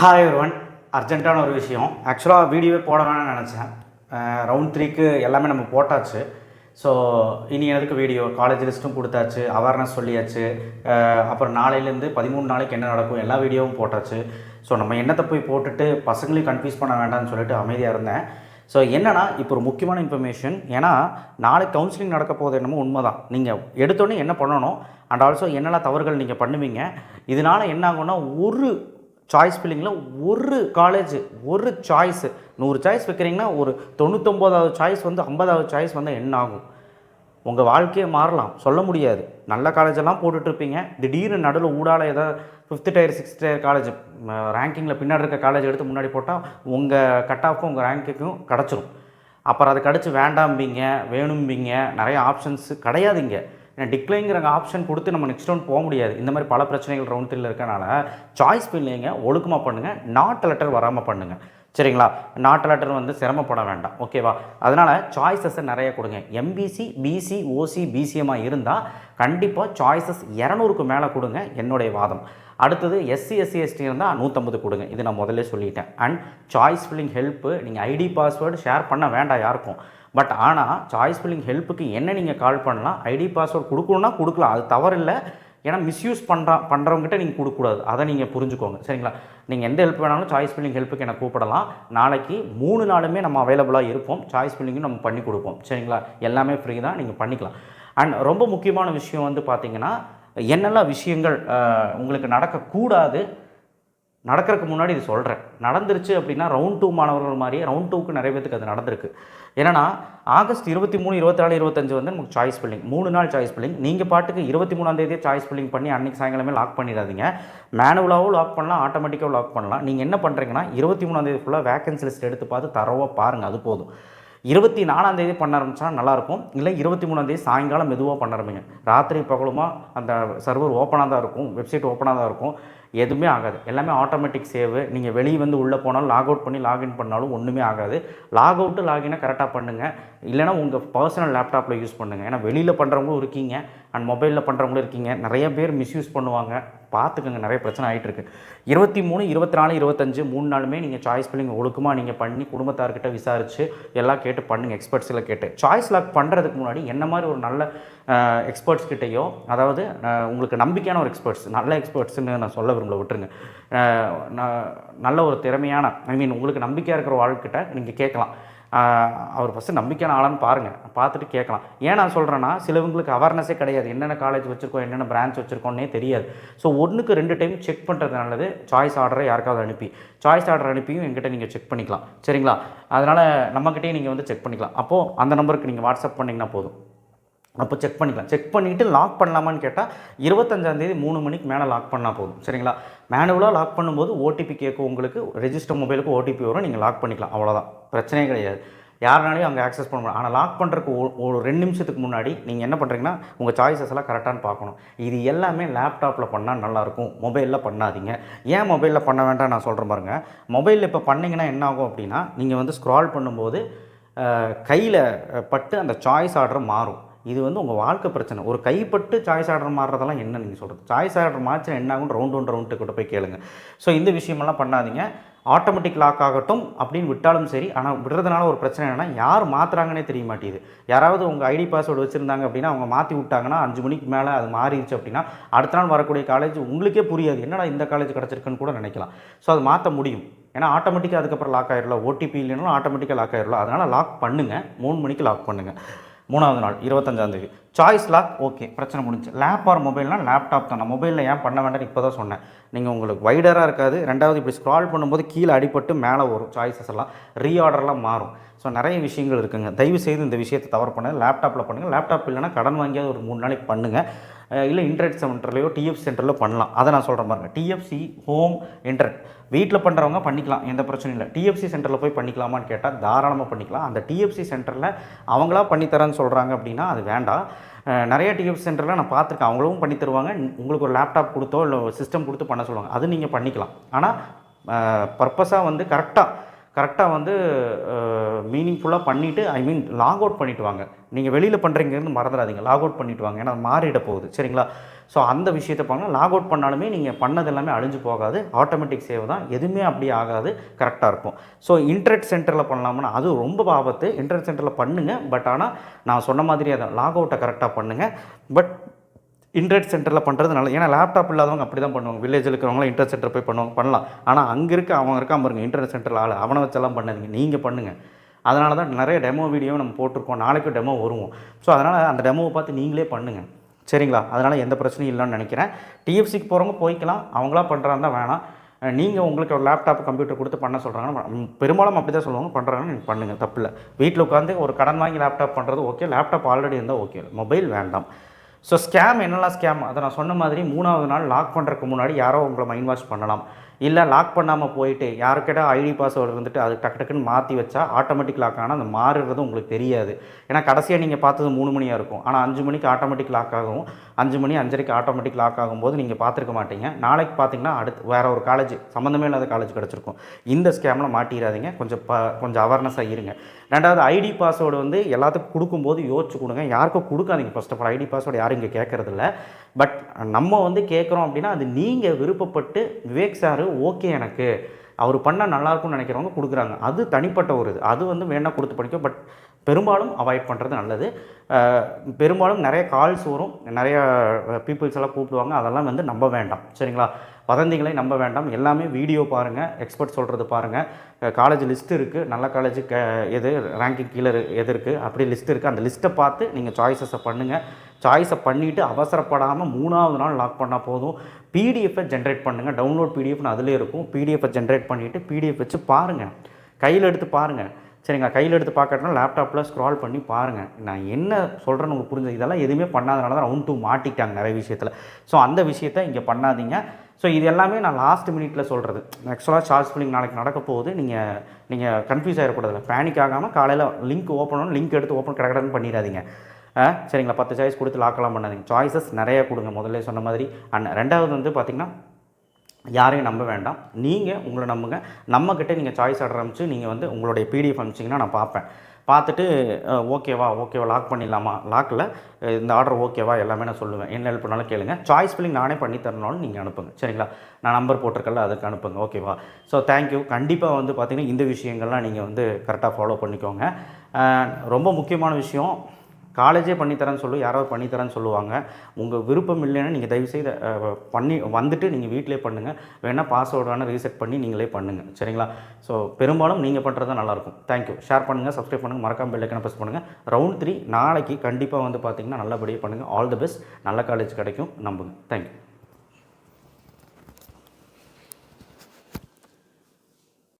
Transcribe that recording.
Hi one அர்ஜென்ட்டான ஒரு விஷயம். ஆக்சுவலாக வீடியோவே போடணும்னு நினச்சேன். ரவுண்ட் த்ரீக்கு எல்லாமே நம்ம போட்டாச்சு. ஸோ இனி எனக்கு வீடியோ? காலேஜ் லிஸ்ட்டும் கொடுத்தாச்சு அவேர்னஸ் சொல்லியாச்சு. அப்புறம் நாளையிலேருந்து பதிமூணு நாளைக்கு என்ன நடக்கும்? எல்லா வீடியோவும் போட்டாச்சு. ஸோ நம்ம என்னத்தை போய் போட்டுட்டு பசங்களையும் கன்ஃபியூஸ் பண்ண வேண்டாம்னு சொல்லிட்டு அமைதியாக இருந்தேன். ஸோ என்னென்னா இப்போ ஒரு முக்கியமான இன்ஃபர்மேஷன் ஏன்னா நாளைக்கு கவுன்சிலிங் நடக்க போகுது என்னமோ உண்மை தான் நீங்கள் எடுத்தோடனே என்ன பண்ணணும்? அண்ட் ஆல்சோ என்னெல்லாம் தவறுகள் நீங்கள் பண்ணுவீங்க? இதனால் என்ன ஆகும்னா ஒரு சாய்ஸ் ஃபில்லிங்கில் ஒரு காலேஜ் ஒரு சாய்ஸு நூறு சாய்ஸ் வைக்கிறீங்கன்னா ஒரு தொண்ணூத்தொம்போதாவது சாய்ஸ் வந்து ஐம்பதாவது சாய்ஸ் வந்து என்ன ஆகும்? உங்கள் வாழ்க்கையே மாறலாம். சொல்ல முடியாது. நல்ல காலேஜெல்லாம் போட்டுட்ருப்பீங்க திடீர்னு நடுவில் ஊடால ஏதாவது fifth tier sixth tier college ரேங்கிங்கில் பின்னாடி இருக்க காலேஜ் எடுத்து முன்னாடி போட்டால் உங்கள் கட் ஆஃப்க்கும் உங்கள் ரேங்கிங்க்கும் கிடச்சிரும். அப்புறம் அது கிடச்சி வேண்டாம்பீங்க வேணும்பீங்க நிறைய ஆப்ஷன்ஸ் கிடையாதுங்க. ஏன்னா டிக்ளைங்கிற ஆப்ஷன் கொடுத்து நம்ம நெக்ஸ்ட் ரவுண்ட் போக முடியாது. இந்த மாதிரி பல பிரச்சனைகள் ரவுண்ட் த்ரீல இருக்கனால சாய்ஸ் பில்லைங்க ஒழுக்கமாக பண்ணுங்கள் நாட் லெட்டர் வராமல் பண்ணுங்கள் சரிங்களா? நாட் லெட்டர் வந்து சிரமப்பட வேண்டாம். ஓகேவா அதனால் சாய்ஸஸை நிறைய கொடுங்க. எம்பிசி பிசி ஓசி பிசிஎம்மாக இருந்தால் கண்டிப்பாக சாய்ஸஸ் இரநூறுக்கு மேலே கொடுங்க என்னுடைய வாதம். அடுத்தது எஸ்சி எஸ்சி எஸ்டி இருந்தால் நூற்றம்பது கொடுங்க. இது நான் முதல்ல சொல்லிட்டேன். அண்ட் சாய்ஸ் ஃபில்லிங் ஹெல்ப்பு நீங்கள் ஐடி பாஸ்வேர்டு ஷேர் பண்ண வேண்டாம் யாருக்கும். பட் ஆனால் சாய்ஸ் ஃபில்லிங் ஹெல்ப்புக்கு என்ன நீங்கள் கால் பண்ணலாம்? ஐடி பாஸ்வேர்டு கொடுக்கணுன்னா கொடுக்கலாம். அது தவறில்லை. ஏன்னா மிஸ்யூஸ் பண்ணுறா பண்ணுறவங்ககிட்ட நீங்கள் கொடுக்கக்கூடாது. அதை நீங்கள் புரிஞ்சுக்கோங்க. சரிங்களா? நீங்கள் எந்த ஹெல்ப் வேணாலும் சாய்ஸ் ஃபில்லிங் ஹெல்ப்புக்கு என்னை கூப்பிடலாம். நாளைக்கு மூணு நாளுமே நம்ம அவைலபிளாக இருப்போம். சாய்ஸ் ஃபில்லிங்கும் நம்ம பண்ணி கொடுப்போம். சரிங்களா? எல்லாமே ஃப்ரீ தான். நீங்கள் பண்ணிக்கலாம். அண்ட் ரொம்ப முக்கியமான விஷயம் வந்து பார்த்தீங்கன்னா என்னெல்லாம் விஷயங்கள் உங்களுக்கு நடக்கக்கூடாது நடக்கிறதுக்கு முன்னாடி இது சொல்கிறேன் நடந்துருச்சு அப்படின்னா ரவுண்ட் டூ மாணவர்கள் மாதிரியே ரவுண்ட் டூக்கு நிறைய பேத்துக்கு அது நடந்திருக்கு. ஏன்னா ஆகஸ்ட் இருபத்தி மூணு இருபத்தி நாலு இருபத்தஞ்சு வந்து நமக்கு சாய்ஸ் பில்லிங் மூணு நாள் சாய்ஸ் பில்லிங் நீங்கள் பாட்டுக்கு இருபத்தி மூணாம் தேதியே சாய்ஸ் பில்லிங் பண்ணி அன்றைக்கி சாயங்காலமே லாக் பண்ணிடாதீங்க. மேனுவலாகவும் லாக் பண்ணலாம் ஆட்டோமேட்டிக்காகவும் லாக் பண்ணலாம். நீங்கள் என்ன பண்ணுறீங்கன்னா இருபத்தி மூணாம் தேதி ஃபுல்லாக வேக்கன்சி லிஸ்ட் எடுத்து பார்த்து தரவாக பாருங்கள் அது போதும். இருபத்தி நாலாம் தேதி பண்ண ஆரம்பிச்சா நல்லாயிருக்கும். இல்லை இருபத்தி மூணாம் தேதி சாயங்காலம் மெதுவாக பண்ண ஆரம்பிங்க. ராத்திரி பகலுமா அந்த சர்வர் ஓப்பனாக தான் இருக்கும் வெப்சைட் ஓப்பனாக தான் இருக்கும். எதுவுமே ஆகாது. எல்லாமே ஆட்டோமேட்டிக் சேவு நீங்கள் வெளியே வந்து உள்ளே போனாலும் லாக் அவுட் பண்ணி லாகின் பண்ணாலும் ஒன்றுமே ஆகாது. லாக் அவுட்டு லாகினை கரெக்டாக பண்ணுங்கள் இல்லைனா உங்கள் பர்சனல் லேப்டாப்பில் யூஸ் பண்ணுங்கள் ஏன்னா வெளியில் பண்ணுறவங்களும் இருக்கீங்க. அண்ட் மொபைலில் பண்ணுறவங்களும் இருக்கீங்க. நிறைய பேர் மிஸ்யூஸ் பண்ணுவாங்க. பார்த்துக்கோங்க நிறைய பிரச்சனை ஆகிட்டு இருக்கு. இருபத்தி மூணு இருபத்தி நாலு இருபத்தஞ்சு மூணு நாளுமே நீங்கள் சாய்ஸ் பிள்ளைங்க ஒழுக்கமாக நீங்கள் பண்ணி குடும்பத்தார்கிட்ட விசாரித்து எல்லாம் கேட்டு பண்ணுங்கள் எக்ஸ்பர்ட்ஸில் கேட்டு. சாய்ஸ் லாக் பண்ணுறதுக்கு முன்னாடி என்ன மாதிரி ஒரு நல்ல எக்ஸ்பர்ட்ஸ் கிட்டேயோ அதாவது உங்களுக்கு நம்பிக்கையான ஒரு எக்ஸ்பர்ட்ஸ் நல்ல எக்ஸ்பர்ட்ஸ்னு நான் சொல்ல விரும்பல விட்டுருங்க. நல்ல ஒரு திறமையான ஐ மீன் உங்களுக்கு நம்பிக்கையாக இருக்கிற வாழ்க்கிட்ட நீங்கள் கேட்கலாம். அவர் ஃபஸ்ட்டு நம்பிக்கையான ஆளான்னு பாருங்கள் பார்த்துட்டு கேட்கலாம். ஏன் நான் சொல்கிறேன்னா சிலவங்களுக்கு அவேர்னஸே கிடையாது. என்னென்ன காலேஜ் வச்சுருக்கோம் என்னென்ன பிரான்ச் வச்சுருக்கோன்னே தெரியாது. ஸோ ஒன்றுக்கு ரெண்டு டைம் செக் பண்ணுறது நல்லது. சாய்ஸ் ஆர்டரை யாருக்காவது அனுப்பி சாய்ஸ் ஆர்டர் அனுப்பியும் எங்கிட்ட நீங்கள் செக் பண்ணிக்கலாம். சரிங்களா? அதனால் நம்மக்கிட்டேயும் நீங்கள் வந்து செக் பண்ணிக்கலாம். அப்போது அந்த நம்பருக்கு நீங்கள் வாட்ஸ்அப் பண்ணிங்கன்னா போதும். அப்போ செக் பண்ணிக்கலாம். செக் பண்ணிவிட்டு லாக் பண்ணலாமான்னு கேட்டால் இருபத்தஞ்சாந்தேதி மூணு மணிக்கு மேலே லாக் பண்ணால் போதும். சரிங்களா? மேனுவலாக லாக் பண்ணும்போது ஓடிபி கேட்கும் உங்களுக்கு ரெஜிஸ்டர் மொபைலுக்கு ஓடிபி வரும் நீங்கள் லாக் பண்ணிக்கலாம். அவ்வளோதான் பிரச்சனையே கிடையாது. யாருனாலையும் அங்கே ஆக்சஸ் பண்ண முடியும் ஆனால் லாக் பண்ணுறதுக்கு ஒரு- ஒரு ரெண்டு நிமிஷத்துக்கு முன்னாடி நீங்கள் என்ன பண்ணுறீங்கன்னா உங்கள் சாய்ஸஸ் எல்லாம் கரெக்டானு பார்க்கணும். இது எல்லாமே லேப்டாப்பில் பண்ணால் நல்லாயிருக்கும். மொபைலில் பண்ணாதீங்க. ஏன் மொபைலில் பண்ண வேண்டாம் நான் சொல்கிறேன் பாருங்கள் மொபைலில் இப்போ பண்ணிங்கன்னா என்ன ஆகும் அப்படின்னா நீங்கள் வந்து ஸ்க்ரால் பண்ணும்போது கையில் பட்டு அந்த சாய்ஸ் ஆர்டர் மாறும். இது வந்து உங்கள் வாழ்க்கை பிரச்சனை. ஒரு கைப்பட்டு சாய்ஸ் ஆர்டர் மாறுறதெல்லாம் என்ன நீங்கள் சொல்கிறது சாய்ஸ் ஆர்டர் மாற்றி என்ன ஆகும் ரவுண்ட் ஒன் ரவுண்டு கூட போய் கேளுங்க. ஸோ இந்த விஷயமெல்லாம் பண்ணாதீங்க. ஆட்டோமேட்டிக் லாக் ஆகட்டும் அப்படின்னு விட்டாலும் சரி ஆனால் விடுறதுனால ஒரு பிரச்சனை என்னன்னா யார் மாற்றுறாங்கன்னே தெரிய மாட்டேங்குது. யாராவது உங்கள் ஐடி பாஸ்வேர்டு வச்சுருந்தாங்க அப்படின்னா அவங்க மாற்றி விட்டாங்கன்னா அஞ்சு மணிக்கு மேலே அது மாறிடுச்சு அப்படின்னா அடுத்த நாள் வரக்கூடிய காலேஜ் உங்களுக்கே புரியாது. என்னடா இந்த காலேஜ் கிடச்சிருக்குன்னு கூட நினைக்கலாம். ஸோ அது மாற்ற முடியும். ஏன்னா ஆட்டோமேட்டிக்காக அதுக்கப்புறம் லாக் ஆயிடலாம் ஓடிபி இல்லைனாலும் ஆட்டோமேட்டிக்காக லாக் ஆயிடலாம் அதனால் லாக் பண்ணுங்கள் மூணு மணிக்கு லாக் பண்ணுங்கள் மூணாவது நாள் இருபத்தஞ்சாந்தேதி சாய்ஸ் லாக் ஓகே பிரச்சனை முடிஞ்சு. லேப் ஆர் மொபைல்னால் லேப்டாப் தான். நான் மொபைலில் ஏன் பண்ண வேண்டாம்னு இப்போ தான் சொன்னேன். நீங்கள் உங்களுக்கு வைடராக இருக்காது. ரெண்டாவது இப்படி ஸ்க்ரால் பண்ணும்போது கீழே அடிபட்டு மேலே வரும் சாய்ஸஸ் எல்லாம். ரீஆர்டர்லாம் மாறும். ஸோ நிறைய விஷயங்கள் இருக்குங்க. தயவு செய்து இந்த விஷயத்தை தவறு பண்ணுங்கள் லேப்டாப்பில் பண்ணுங்கள் லேப்டாப் இல்லைன்னா கடன் வாங்கியாவது ஒரு மூணு நாளைக்கு பண்ணுங்கள் இல்லை இன்டர்நெட் சென்டர்லையோ டிஎஃப் சென்டரில் பண்ணலாம். அதை நான் சொல்கிறேன் பாருங்க. டிஎஃப்சி ஹோம் இன்டர்நெட் வீட்டில் பண்ணுறவங்க பண்ணிக்கலாம் எந்த பிரச்சனையும் இல்லை. டிஎஃப்சி சென்டரில் போய் பண்ணிக்கலாமான்னு கேட்டால் தாராளமாக பண்ணிக்கலாம். அந்த டிஎஃப்சி சென்டரில் அவங்களா பண்ணித்தரேன்னு சொல்கிறாங்க அப்படின்னா அது வேண்டாம். நிறைய டிஎஃப்சி சென்டரில் நான் பார்த்துருக்கேன். அவங்களும் பண்ணி தருவாங்க உங்களுக்கு ஒரு லேப்டாப் கொடுத்தோ இல்லை சிஸ்டம் கொடுத்து பண்ண சொல்லுவாங்க. அது நீங்கள் பண்ணிக்கலாம். ஆனால் பர்பஸாக வந்து கரெக்டாக கரெக்டாக வந்து மீனிங்ஃபுல்லாக பண்ணிவிட்டு ஐ மீன் லாக் அவுட் பண்ணிட்டு வாங்க. நீங்கள் வெளியில் பண்ணுறீங்கன்னு மறந்துடாதீங்க. லாக் அவுட் பண்ணிட்டு வாங்க. ஏன்னா அது மாறிட போகுது. சரிங்களா? ஸோ அந்த விஷயத்தை பாருங்கள் லாக் அவுட் பண்ணாலுமே நீங்கள் பண்ணது எல்லாமே அழிஞ்சு போகாது. ஆட்டோமேட்டிக் சேவ் தான். எதுவுமே அப்படி ஆகாது. கரெக்டாக இருக்கும். ஸோ இன்டர்நெட் சென்டரில் பண்ணலாம்னா அது ரொம்ப ஆபத்து. இன்டர்நெட் சென்டரில் பண்ணுங்கள் பட் ஆனால் நான் சொன்ன மாதிரி அதை லாக் அவுட்டை கரெக்டாக பண்ணுங்கள் பட் இன்டர்நெட் சென்டரில் பண்ணுறது நல்லது ஏன்னா லேப்டாப் இல்லாதவங்க அப்படி தான் பண்ணுவாங்க வில்லேஜில் இருக்கிறவங்களாம் இன்டர்நெட் சென்டர் போய் பண்ணுவாங்க பண்ணலாம். ஆனால் அங்கே இருக்க அவன் இருக்கான் பாருங்கள் இன்டர்நெட் சென்டரில் ஆள் அவனை வச்செல்லாம் பண்ணாதீங்க. நீங்கள் பண்ணுங்கள் அதனால தான் நிறைய டெமோ வீடியோ நம்ம போட்டிருக்கோம். நாளைக்கு டெமோ வருவோம். ஸோ அதனால் அந்த டெமோவை பார்த்து நீங்களே பண்ணுங்கள் சரிங்களா? அதனால் எந்த பிரச்சனையும் இல்லைன்னு நினைக்கிறேன். டிஎஃப்சிக்கு போகிறவங்க போய்க்கலாம். அவங்களா பண்ணுறாங்க வேணாம். நீங்கள் உங்களுக்கு ஒரு லேப்டாப் கம்ப்யூட்டர் கொடுத்து பண்ண சொல்கிறாங்கன்னா பெரும்பாலும் அப்படி தான் சொல்லுவாங்க பண்ணுறாங்கன்னு நீங்கள் பண்ணுங்கள் தப்பில்லை வீட்டில் உட்காந்து ஒரு கடன் வாங்கி லேப்டாப் பண்ணுறது ஓகே லேப்டாப் ஆல்ரெடி இருந்தால் ஓகே மொபைல் வேண்டாம். ஸோ ஸ்கேம் என்னெல்லாம் ஸ்கேம் அதை நான் சொன்ன மாதிரி மூணாவது நாள் லாக் பண்ணுறதுக்கு முன்னாடி யாரோ உங்களை மைண்ட் வாஷ் பண்ணலாம். இல்லை லாக் பண்ணாமல் போயிட்டு யாருக்கிட்ட ஐடி பாஸ்வேர்டு இருந்துட்டு அது டக்கு டக்குன்னு மாற்றி வச்சா ஆட்டோமேட்டிக் லாக் ஆனால் அந்த மாறுறது உங்களுக்கு தெரியாது. ஏன்னா கடைசியாக நீங்கள் பார்த்தது மூணு மணியாக இருக்கும். ஆனால் அஞ்சு மணிக்கு ஆட்டோமேட்டிக் லாக் ஆகும். அஞ்சு மணி அஞ்சரைக்கு ஆட்டோமேட்டிக் லாக் ஆகும்போது நீங்கள் பார்த்துருக்க மாட்டீங்க. நாளைக்கு பார்த்தீங்கன்னா அடுத்து வேறு ஒரு காலேஜ் சம்மந்தமே இல்லாத காலேஜ் கிடச்சிருக்கும். இந்த ஸ்கேமில் மாட்டிடாதீங்க. கொஞ்சம் ப கொஞ்சம் அவேர்னஸாக இருங்க. ரெண்டாவது ஐடி பாஸ்வேர்டு வந்து எல்லாத்துக்கும் கொடுக்கும்போது யோசிச்சு கொடுங்க. யாருக்கும் கொடுக்காதீங்க. First of all ID password யாரும் இங்கே கேட்குறதில்ல பட் நம்ம வந்து கேட்குறோம் அப்படின்னா அது நீங்கள் விருப்பப்பட்டு விவேக் சார் ஓகே எனக்கு. அவர் பண்ணால் நல்லாயிருக்கும்னு நினைக்கிறவங்க கொடுக்குறாங்க. அது தனிப்பட்ட ஒரு இது. அது வந்து வேணால் கொடுத்து படிக்கும். பட் பெரும்பாலும் அவாய்ட் பண்ணுறது நல்லது. பெரும்பாலும் நிறைய கால்ஸ் வரும். நிறைய பீப்புள்ஸ் எல்லாம் கூப்பிடுவாங்க. அதெல்லாம் வந்து நம்ப வேண்டாம். சரிங்களா? வதந்திகளை நம்ப வேண்டாம். எல்லாமே வீடியோ பாருங்கள் எக்ஸ்பர்ட் சொல்கிறது பாருங்கள் காலேஜ் லிஸ்ட் இருக்குது நல்ல காலேஜ் க எது ரேங்கிங் கீழே இரு- எது இருக்குது அப்படி லிஸ்ட் இருக்குது அந்த லிஸ்ட்டை பார்த்து நீங்கள் சாய்ஸஸை பண்ணுங்கள் சாய்ஸை பண்ணிவிட்டு அவசரப்படாமல் மூணாவது நாள் லாக் பண்ணால் போதும். பிடிஎஃபை ஜென்ரேட் பண்ணுங்கள் டவுன்லோட் பிடிஎஃப்னு அதிலே இருக்கும். பிடிஎஃப்பை ஜென்ரேட் பண்ணிவிட்டு பிடிஎஃப் வச்சு பாருங்கள் கையில் எடுத்து பாருங்கள் சரிங்களா? கையில் எடுத்து பார்க்கறதுனா லேப்டாப்பில் ஸ்க்ரால் பண்ணி பாருங்கள் நான் என்ன சொல்கிறேன்னு உங்களுக்கு புரிஞ்சது? இதெல்லாம் எதுவுமே பண்ணாதனால தான் ரவுண்ட் டூ மாட்டிட்டாங்க நிறைய விஷயத்தில். ஸோ அந்த விஷயத்தை இங்கே பண்ணாதீங்க. ஸோ இது எல்லாமே நான் லாஸ்ட் மினிட்ல சொல்கிறது ஆக்சுவலாக சார்ஜ் ஃபில்லிங் நாளைக்கு நடக்க போகுது. நீங்கள் நீங்கள் கன்ஃபியூஸ் ஆகிடக்கூடாது பேனிக் ஆகாமல் காலையில் லிங்க் ஓப்பன் லிங்க் எடுத்து ஓப்பன் கடகடன்னு பண்ணிடாதீங்க. சரிங்களா? பத்து சாய்ஸ் கொடுத்து லாக்கெல்லாம் பண்ணாதீங்க. சாய்ஸஸ் நிறைய கொடுங்க. முதல்ல சொன்ன மாதிரி. அண்ட் ரெண்டாவது வந்து பார்த்திங்கன்னா யாரையும் நம்ப வேண்டாம். நீங்கள் உங்களை நம்புங்க. நம்மக்கிட்ட நீங்கள் சாய்ஸ் ஆர்டர் அனுப்பிச்சு நீங்கள் வந்து உங்களுடைய பிடிஎஃப் அனுப்பிச்சிங்கன்னா நான் பார்ப்பேன். பார்த்துட்டு ஓகேவா ஓகேவா லாக் பண்ணிடலாமா? லாக்கில் இந்த ஆர்டர் ஓகேவா எல்லாமே நான் சொல்லுவேன். என்ன ஹெல்ப் பண்ணாலும் கேளுங்க. சாய்ஸ் ஃபில்லிங் நானே பண்ணி தரணும்னு நீங்கள் அனுப்புங்க. சரிங்களா? நான் நம்பர் போட்டிருக்கல அதுக்கு அனுப்புங்க. ஓகேவா ஸோ தேங்க்யூ கண்டிப்பாக வந்து பார்த்திங்கன்னா இந்த விஷயங்கள்லாம் நீங்கள் வந்து கரெக்டாக ஃபாலோ பண்ணிக்கோங்க. ரொம்ப முக்கியமான விஷயம் காலேஜே பண்ணித்தரேன்னு சொல்லி யாராவது பண்ணித்தரேன்னு சொல்லுவாங்க. உங்கள் விருப்பம் இல்லைன்னா நீங்கள் தயவுசெய்து பண்ணி வந்துட்டு நீங்கள் வீட்டிலே பண்ணுங்கள் வேணால் பாஸ்வேர்டு வேணால் ரீசெட் பண்ணி நீங்களே பண்ணுங்கள் சரிங்களா? ஸோ பெரும்பாலும் நீங்கள் பண்ணுறது தான் நல்லாயிருக்கும். தேங்க்யூ ஷேர் பண்ணுங்கள் சப்ஸ்கிரைப் பண்ணுங்கள் மறக்காம பெல்லைக்கனை ப்ரெஸ் பண்ணுங்கள் ரவுண்ட் த்ரீ நாளைக்கு கண்டிப்பாக வந்து பார்த்தீங்கன்னா நல்லபடியாக பண்ணுங்கள் ஆல் தி பெஸ்ட் நல்ல காலேஜ் கிடைக்கும். நம்புங்க. Thank you